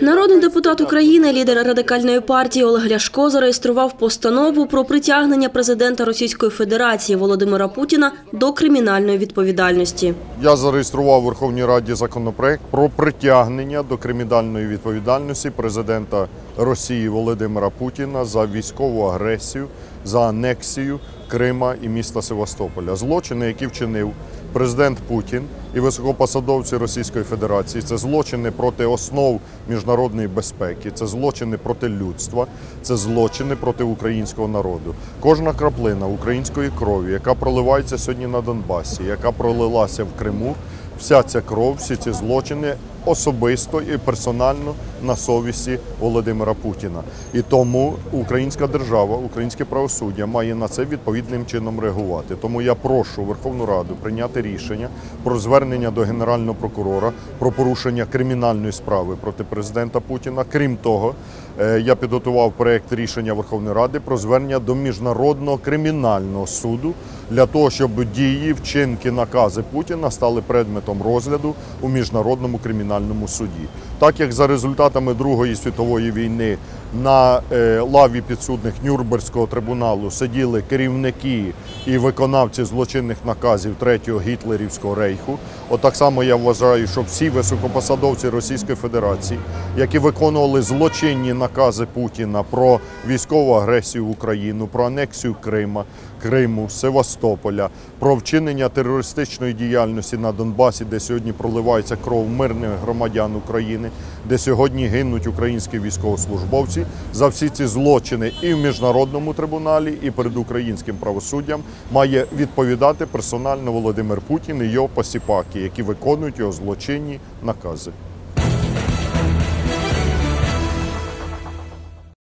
Народний депутат України, лідер радикальної партії Олег Ляшко зареєстрував постанову про притягнення президента Російської Федерації Володимира Путіна до кримінальної відповідальності. Я зареєстрував у Верховній Раді законопроект про притягнення до кримінальної відповідальності президента Росії Володимира Путіна за військову агресію, за анексію Крима і міста Севастополя. Злочини, які вчинив президент Путін і високопосадовці Російської Федерації, це злочини проти основ міжнародної безпеки, це злочини проти людства, це злочини проти українського народу. Кожна краплина української крові, яка проливається сьогодні на Донбасі, яка пролилася в Криму, вся ця кров, всі ці злочини особисто і персонально на совісті Володимира Путіна. І тому українська держава, українське правосуддя має на це відповідним чином реагувати. Тому я прошу Верховну Раду прийняти рішення про звернення до генерального прокурора про порушення кримінальної справи проти президента Путіна. Крім того, е, я підготував проект рішення Верховної Ради про звернення до міжнародного кримінального суду для того, щоб дії, вчинки, накази Путіна стали предметом розгляду у міжнародному кримінальному суді. Так як за результатами Другої світової війни на е, лаві підсудних Нюрнберзького трибуналу сиділи керівники і виконавці злочинних наказів Третього гітлерівського рейху, от так само я вважаю, що всі високопосадовці Російської Федерації, які виконували злочинні накази Путіна про військову агресію в Україну, про анексію Крима, Криму, Севастополя, про вчинення терористичної діяльності на Донбасі, де сьогодні проливається кров мирних громадян України, де сьогодні гинуть українські військовослужбовці за всі ці злочини і в міжнародному трибуналі, і перед українським правосуддям має відповідати персонально Володимир Путін і його посіпаки, які виконують його злочинні накази.